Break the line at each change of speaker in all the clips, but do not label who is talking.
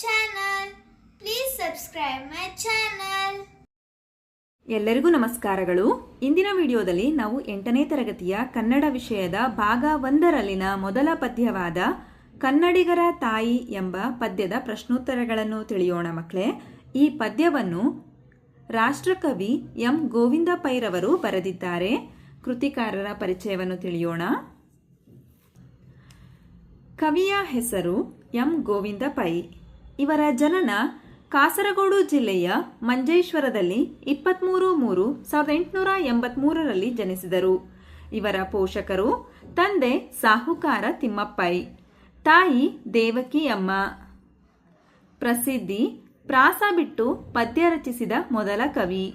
channel. Please subscribe my channel
ಎಲ್ಲರಿಗೂ ನಮಸ್ಕಾರಗಳು. ಇಂದಿನ ವಿಡಿಯೋದಲ್ಲಿ ನಾವು ಎಂಟನೇ ತರಗತಿಯ ಕನ್ನಡ ವಿಷಯದ ಭಾಗ ಒಂದರಲ್ಲಿನ ಮೊದಲ ಪದ್ಯವಾದ ಕನ್ನಡಿಗರ ತಾಯಿ ಎಂಬ ಪದ್ಯದ ಪ್ರಶ್ನೋತ್ತರಗಳನ್ನು ತಿಳಿಯೋಣ ಮಕ್ಕಳೇ. ಈ ಪದ್ಯವನ್ನು ರಾಷ್ಟ್ರಕವಿ ಎಂ. ಗೋವಿಂದ ಪೈರವರು ಬರೆದಿದ್ದಾರೆ. ಕೃತಿಕಾರರ ಪರಿಚಯವನ್ನು ತಿಳಿಯೋಣ. ಕವಿಯ ಹೆಸರು ಎಂ. ಗೋವಿಂದ ಪೈ ಇವರ ಜನನ ಕಾಸರಗೋಡು ಜಿಲ್ಲೆಯ ಮಂಜೇಶ್ವರದಲ್ಲಿ ಇಪ್ಪತ್ತ್ಮೂರು ಮೂರು ಸಾವಿರದ ಎಂಟುನೂರ ಎಂಬತ್ಮೂರರಲ್ಲಿ ಜನಿಸಿದರು. ಇವರ ಪೋಷಕರು ತಂದೆ ಸಾಹುಕಾರ ತಿಮ್ಮಪ್ಪೈ, ತಾಯಿ ದೇವಕಿಯಮ್ಮ ಪ್ರಸಿದ್ಧಿ ಪ್ರಾಸ ಬಿಟ್ಟು ಪದ್ಯ ರಚಿಸಿದ ಮೊದಲ ಕವಿ,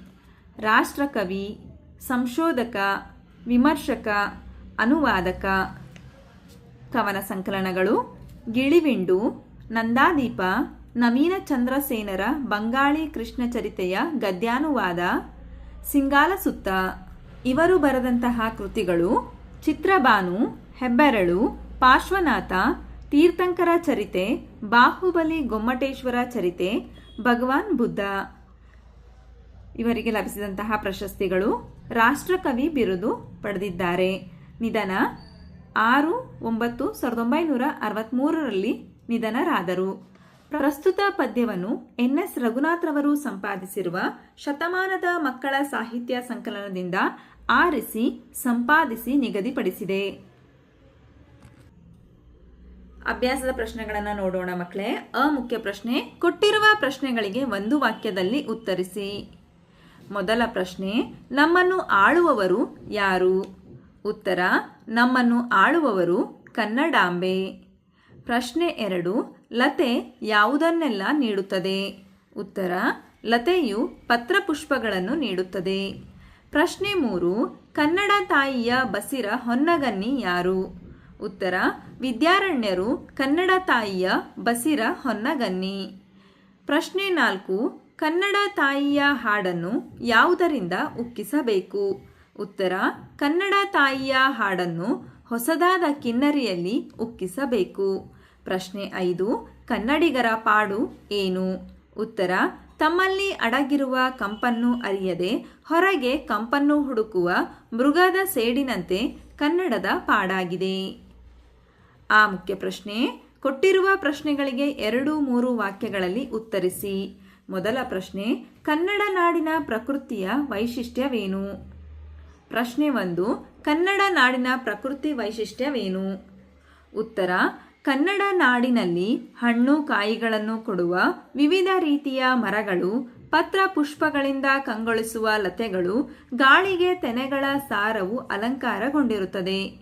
ರಾಷ್ಟ್ರಕವಿ, ಸಂಶೋಧಕ, ವಿಮರ್ಶಕ, ಅನುವಾದಕ. ಕವನ ಸಂಕಲನಗಳು ಗಿಳಿವಿಂಡು ನಂದಾದೀಪ, ನವೀನ ಚಂದ್ರಸೇನರ ಬಂಗಾಳಿ ಕೃಷ್ಣ ಚರಿತೆಯ ಗದ್ಯಾನುವಾದ ಸಿಂಗಾಲ ಸುತ್ತ ಇವರು ಬರೆದಂತಹ ಕೃತಿಗಳು ಚಿತ್ರಬಾನು, ಹೆಬ್ಬೆರಳು, ಪಾರ್ಶ್ವನಾಥ, ತೀರ್ಥಂಕರ ಚರಿತೆ, ಬಾಹುಬಲಿ ಗೊಮ್ಮಟೇಶ್ವರ ಚರಿತೆ, ಭಗವಾನ್ ಬುದ್ಧ. ಇವರಿಗೆ ಲಭಿಸಿದಂತಹ ಪ್ರಶಸ್ತಿಗಳು ರಾಷ್ಟ್ರಕವಿ ಬಿರುದು ಪಡೆದಿದ್ದಾರೆ. ನಿಧನ ಆರು ಒಂಬತ್ತು ಸಾವಿರದ ಒಂಬೈನೂರ ಅರವತ್ತ್ಮೂರರಲ್ಲಿ ನಿಧನರಾದರು. ಪ್ರಸ್ತುತ ಪದ್ಯವನ್ನು ಎನ್ ಎಸ್ ರಘುನಾಥ್ರವರು ಸಂಪಾದಿಸಿರುವ ಶತಮಾನದ ಮಕ್ಕಳ ಸಾಹಿತ್ಯ ಸಂಕಲನದಿಂದ ಆರಿಸಿ ಸಂಪಾದಿಸಿ ನಿಗದಿಪಡಿಸಿದೆ. ಅಭ್ಯಾಸದ ಪ್ರಶ್ನೆಗಳನ್ನು ನೋಡೋಣ ಮಕ್ಕಳೇ. ಅ ಮುಖ್ಯ ಪ್ರಶ್ನೆ, ಕೊಟ್ಟಿರುವ ಪ್ರಶ್ನೆಗಳಿಗೆ ಒಂದು ವಾಕ್ಯದಲ್ಲಿ ಉತ್ತರಿಸಿ. ಮೊದಲ ಪ್ರಶ್ನೆ, ನಮ್ಮನ್ನು ಆಳುವವರು ಯಾರು? ಉತ್ತರ, ನಮ್ಮನ್ನು ಆಳುವವರು ಕನ್ನಡಾಂಬೆ. ಪ್ರಶ್ನೆ ಎರಡು, ಲತೆ ಯಾವುದನ್ನೆಲ್ಲ ನೀಡುತ್ತದೆ? ಉತ್ತರ, ಲತೆಯು ಪತ್ರಪುಷ್ಪಗಳನ್ನು ನೀಡುತ್ತದೆ. ಪ್ರಶ್ನೆ ಮೂರು, ಕನ್ನಡ ತಾಯಿಯ ಬಸಿರ ಹೊನ್ನಗನ್ನಿ ಯಾರು? ಉತ್ತರ, ವಿದ್ಯಾರಣ್ಯರು ಕನ್ನಡ ತಾಯಿಯ ಬಸಿರ ಹೊನ್ನಗನ್ನಿ. ಪ್ರಶ್ನೆ ನಾಲ್ಕು, ಕನ್ನಡ ತಾಯಿಯ ಹಾಡನ್ನು ಯಾವುದರಿಂದ ಉಕ್ಕಿಸಬೇಕು? ಉತ್ತರ, ಕನ್ನಡ ತಾಯಿಯ ಹಾಡನ್ನು ಹೊಸದಾದ ಕಿನ್ನರಿಯಲ್ಲಿ ಉಕ್ಕಿಸಬೇಕು. ಪ್ರಶ್ನೆ ಐದು, ಕನ್ನಡಿಗರ ಪಾಡು ಏನು? ಉತ್ತರ, ತಮ್ಮಲ್ಲಿ ಅಡಗಿರುವ ಕಂಪನ್ನು ಅರಿಯದೆ ಹೊರಗೆ ಕಂಪನ್ನು ಹುಡುಕುವ ಮೃಗದ ಸೇಡಿನಂತೆ ಕನ್ನಡದ ಪಾಡಾಗಿದೆ. ಆ ಮುಖ್ಯ ಪ್ರಶ್ನೆ, ಕೊಟ್ಟಿರುವ ಪ್ರಶ್ನೆಗಳಿಗೆ ಎರಡು ಮೂರು ವಾಕ್ಯಗಳಲ್ಲಿ ಉತ್ತರಿಸಿ. ಮೊದಲ ಪ್ರಶ್ನೆ, ಕನ್ನಡ ನಾಡಿನ ಪ್ರಕೃತಿಯ ವೈಶಿಷ್ಟ್ಯವೇನು? ಪ್ರಶ್ನೆ ಒಂದು, ಕನ್ನಡ ನಾಡಿನ ಪ್ರಕೃತಿ ವೈಶಿಷ್ಟ್ಯವೇನು? ಉತ್ತರ ಕನ್ನಡ ನಾಡಿನಲ್ಲಿ ಹಣ್ಣು ಕಾಯಿಗಳನ್ನು ಕೊಡುವ ವಿವಿಧ ರೀತಿಯ ಮರಗಳು, ಪತ್ರ ಪುಷ್ಪಗಳಿಂದ ಕಂಗೊಳಿಸುವ ಲತೆಗಳು, ಗಾಳಿಗೆ ತೆನೆಗಳ ಸಾರವು ಅಲಂಕಾರಗೊಂಡಿರುತ್ತದೆ.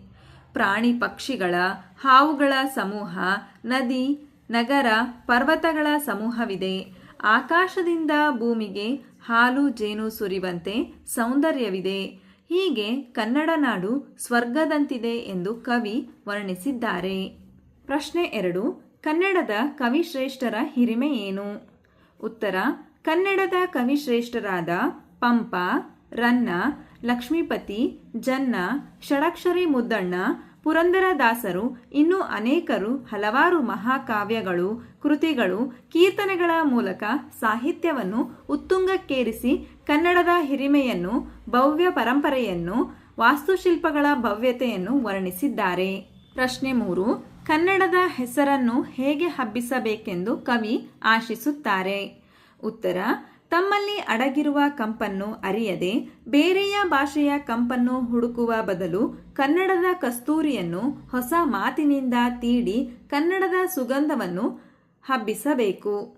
ಪ್ರಾಣಿ ಪಕ್ಷಿಗಳ, ಹಾವುಗಳ ಸಮೂಹ, ನದಿ, ನಗರ, ಪರ್ವತಗಳ ಸಮೂಹವಿದೆ. ಆಕಾಶದಿಂದ ಭೂಮಿಗೆ ಹಾಲು, ಜೇನು ಸುರಿವಂತೆ ಸೌಂದರ್ಯವಿದೆ. ಹೀಗೆ ಕನ್ನಡ ನಾಡು ಸ್ವರ್ಗದಂತಿದೆ ಎಂದು ಕವಿ ವರ್ಣಿಸಿದ್ದಾರೆ. ಪ್ರಶ್ನೆ ಎರಡು, ಕನ್ನಡದ ಕವಿಶ್ರೇಷ್ಠರ ಹಿರಿಮೆ ಏನು? ಉತ್ತರ, ಕನ್ನಡದ ಕವಿಶ್ರೇಷ್ಠರಾದ ಪಂಪ, ರನ್ನ, ಲಕ್ಷ್ಮೀಪತಿ, ಜನ್ನ, ಷಡಕ್ಷರಿ ಮುದ್ದಣ್ಣ, ಪುರಂದರದಾಸರು ಇನ್ನೂ ಅನೇಕರು ಹಲವಾರು ಮಹಾಕಾವ್ಯಗಳು, ಕೃತಿಗಳು, ಕೀರ್ತನೆಗಳ ಮೂಲಕ ಸಾಹಿತ್ಯವನ್ನು ಉತ್ತುಂಗಕ್ಕೇರಿಸಿ ಕನ್ನಡದ ಹಿರಿಮೆಯನ್ನು, ಭವ್ಯ ಪರಂಪರೆಯನ್ನು, ವಾಸ್ತುಶಿಲ್ಪಗಳ ಭವ್ಯತೆಯನ್ನು ವರ್ಣಿಸಿದ್ದಾರೆ. ಪ್ರಶ್ನೆ ಮೂರು ಕನ್ನಡದ ಹೆಸರನ್ನು ಹೇಗೆ ಹಬ್ಬಿಸಬೇಕೆಂದು ಕವಿ ಆಶಿಸುತ್ತಾರೆ. ಉತ್ತರ, ತಮ್ಮಲ್ಲಿ ಅಡಗಿರುವ ಕಂಪನ್ನು ಅರಿಯದೆ ಬೇರೆಯ ಭಾಷೆಯ ಕಂಪನ್ನು ಹುಡುಕುವ ಬದಲು ಕನ್ನಡದ ಕಸ್ತೂರಿಯನ್ನು ಹೊಸ ಮಾತಿನಿಂದ ತೀಡಿ ಕನ್ನಡದ ಸುಗಂಧವನ್ನು ಹಬ್ಬಿಸಬೇಕು.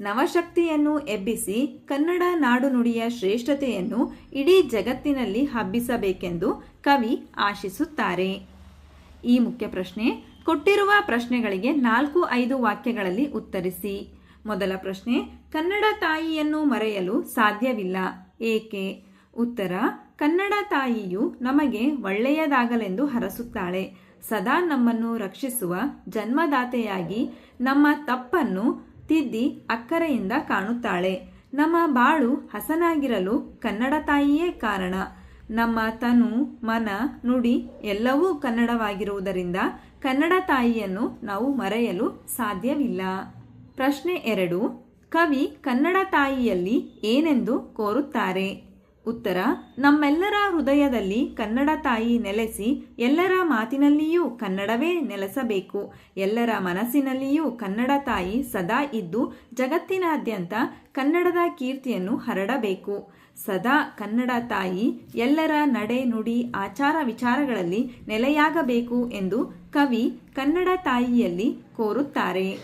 ನವಶಕ್ತಿಯನ್ನು ಎಬ್ಬಿಸಿ ಕನ್ನಡ ನಾಡುನುಡಿಯ ಶ್ರೇಷ್ಠತೆಯನ್ನು ಇಡೀ ಜಗತ್ತಿನಲ್ಲಿ ಹಬ್ಬಿಸಬೇಕೆಂದು ಕವಿ ಆಶಿಸುತ್ತಾರೆ. ಈ ಮುಖ್ಯ ಪ್ರಶ್ನೆ, ಕೊಟ್ಟಿರುವ ಪ್ರಶ್ನೆಗಳಿಗೆ ನಾಲ್ಕು ಐದು ವಾಕ್ಯಗಳಲ್ಲಿ ಉತ್ತರಿಸಿ. ಮೊದಲ ಪ್ರಶ್ನೆ, ಕನ್ನಡ ತಾಯಿಯನ್ನು ಮರೆಯಲು ಸಾಧ್ಯವಿಲ್ಲ. ಏಕೆ? ಉತ್ತರ, ಕನ್ನಡ ತಾಯಿಯು ನಮಗೆ ಒಳ್ಳೆಯದಾಗಲೆಂದು ಹರಸುತ್ತಾಳೆ. ಸದಾ ನಮ್ಮನ್ನು ರಕ್ಷಿಸುವ ಜನ್ಮದಾತೆಯಾಗಿ ನಮ್ಮ ತಪ್ಪನ್ನು ತಿದ್ದಿ ಅಕ್ಕರೆಯಿಂದ ಕಾಣುತ್ತಾಳೆ. ನಮ್ಮ ಬಾಳು ಹಸನಾಗಿರಲು ಕನ್ನಡ ತಾಯಿಯೇ ಕಾರಣ. ನಮ್ಮ ತನು, ಮನ, ನುಡಿ ಎಲ್ಲವೂ ಕನ್ನಡವಾಗಿರುವುದರಿಂದ ಕನ್ನಡ ತಾಯಿಯನ್ನು ನಾವು ಮರೆಯಲು ಸಾಧ್ಯವಿಲ್ಲ. ಪ್ರಶ್ನೆ ಎರಡು, ಕವಿ ಕನ್ನಡ ತಾಯಿಯಲ್ಲಿ ಏನೆಂದು ಕೋರುತ್ತಾರೆ? ಉತ್ತರ, ನಮ್ಮೆಲ್ಲರ ಹೃದಯದಲ್ಲಿ ಕನ್ನಡ ತಾಯಿ ನೆಲೆಸಿ ಎಲ್ಲರ ಮಾತಿನಲ್ಲಿಯೂ ಕನ್ನಡವೇ ನೆಲೆಸಬೇಕು. ಎಲ್ಲರ ಮನಸ್ಸಿನಲ್ಲಿಯೂ ಕನ್ನಡ ತಾಯಿ ಸದಾ ಇದ್ದು ಜಗತ್ತಿನಾದ್ಯಂತ ಕನ್ನಡದ ಕೀರ್ತಿಯನ್ನು ಹರಡಬೇಕು. ಸದಾ ಕನ್ನಡ ತಾಯಿ, ಎಲ್ಲರ ನಡೆ ನುಡಿ ಆಚಾರ ವಿಚಾರಗಳಲ್ಲಿ ನೆಲೆಯಾಗಬೇಕು ಎಂದು ಕವಿ ಕನ್ನಡ ತಾಯಿಯಲ್ಲಿ ಕೋರುತ್ತಾರೆ.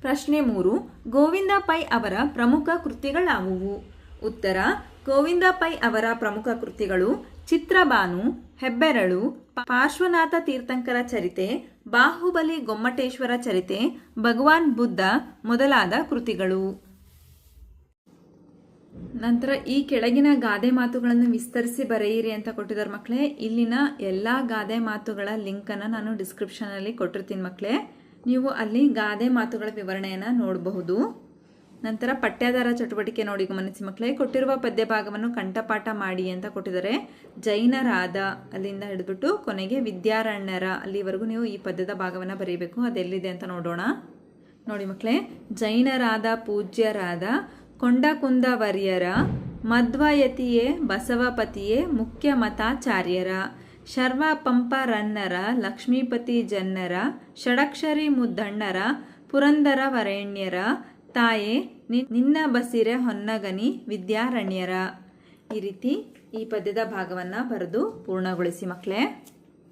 ಪ್ರಶ್ನೆ ಮೂರು, ಗೋವಿಂದ ಪೈ ಅವರ ಪ್ರಮುಖ ಕೃತಿಗಳಾವುವು? ಉತ್ತರ, ಗೋವಿಂದ ಪೈ ಅವರ ಪ್ರಮುಖ ಕೃತಿಗಳು ಚಿತ್ರಬಾನು, ಹೆಬ್ಬೆರಳು, ಪಾರ್ಶ್ವನಾಥ ತೀರ್ಥಂಕರ ಚರಿತೆ, ಬಾಹುಬಲಿ ಗೊಮ್ಮಟೇಶ್ವರ ಚರಿತೆ, ಭಗವಾನ್ ಬುದ್ಧ ಮೊದಲಾದ ಕೃತಿಗಳು. ನಂತರ ಈ ಕೆಳಗಿನ ಗಾದೆ ಮಾತುಗಳನ್ನು ವಿಸ್ತರಿಸಿ ಬರೆಯಿರಿ ಅಂತ ಕೊಟ್ಟಿದ್ದಾರೆ ಮಕ್ಕಳೇ. ಇಲ್ಲಿನ ಎಲ್ಲ ಗಾದೆ ಮಾತುಗಳ ಲಿಂಕನ್ನು ನಾನು ಡಿಸ್ಕ್ರಿಪ್ಷನಲ್ಲಿ ಕೊಟ್ಟಿರ್ತೀನಿ ಮಕ್ಕಳೇ. ನೀವು ಅಲ್ಲಿ ಗಾದೆ ಮಾತುಗಳ ವಿವರಣೆಯನ್ನು ನೋಡಬಹುದು. ನಂತರ ಪಠ್ಯಾಧಾರ ಚಟುವಟಿಕೆ ನೋಡಿ ಗಮನಿಸಿ ಮಕ್ಕಳೇ. ಕೊಟ್ಟಿರುವ ಪದ್ಯ ಭಾಗವನ್ನು ಕಂಠಪಾಠ ಮಾಡಿ ಅಂತ ಕೊಟ್ಟಿದ್ದಾರೆ. ಜೈನರಾದ ಅಲ್ಲಿಂದ ಹಿಡಿದ್ಬಿಟ್ಟು ಕೊನೆಗೆ ವಿದ್ಯಾರಣ್ಯರ ಅಲ್ಲಿವರೆಗೂ ನೀವು ಈ ಪದ್ಯದ ಭಾಗವನ್ನು ಬರೀಬೇಕು. ಅದೆಲ್ಲಿದೆ ಅಂತ ನೋಡೋಣ. ನೋಡಿ ಮಕ್ಕಳೇ, ಜೈನರಾದ, ಪೂಜ್ಯರಾದ ಕೊಂಡಕುಂದವರ್ಯರ ಮಧ್ವಯತಿಯೇ ಬಸವಪತಿಯೇ ಮುಖ್ಯ ಮತಾಚಾರ್ಯರ ಶರ್ವ ಪಂಪರನ್ನರ ಲಕ್ಷ್ಮೀಪತಿ ಜನ್ನರ ಷಡಕ್ಷರಿ ಮುದ್ದಣ್ಣರ ಪುರಂದರ ವರೇಣ್ಯರ ತಾಯೇ ನಿನ್ನ ಬಸಿರೆ ಹೊನ್ನಗನಿ ವಿದ್ಯಾರಣ್ಯರ. ಈ ರೀತಿ ಈ ಪದ್ಯದ ಭಾಗವನ್ನು ಬರೆದು ಪೂರ್ಣಗೊಳಿಸಿ ಮಕ್ಕಳೇ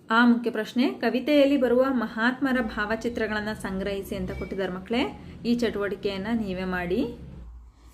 ಆ ಮುಖ್ಯ ಪ್ರಶ್ನೆ, ಕವಿತೆಯಲ್ಲಿ ಬರುವ ಮಹಾತ್ಮರ ಭಾವಚಿತ್ರಗಳನ್ನು ಸಂಗ್ರಹಿಸಿ ಅಂತ ಕೊಟ್ಟಿದ್ದಾರೆ ಮಕ್ಕಳೇ ಈ ಚಟುವಟಿಕೆಯನ್ನು ನೀವೇ ಮಾಡಿ.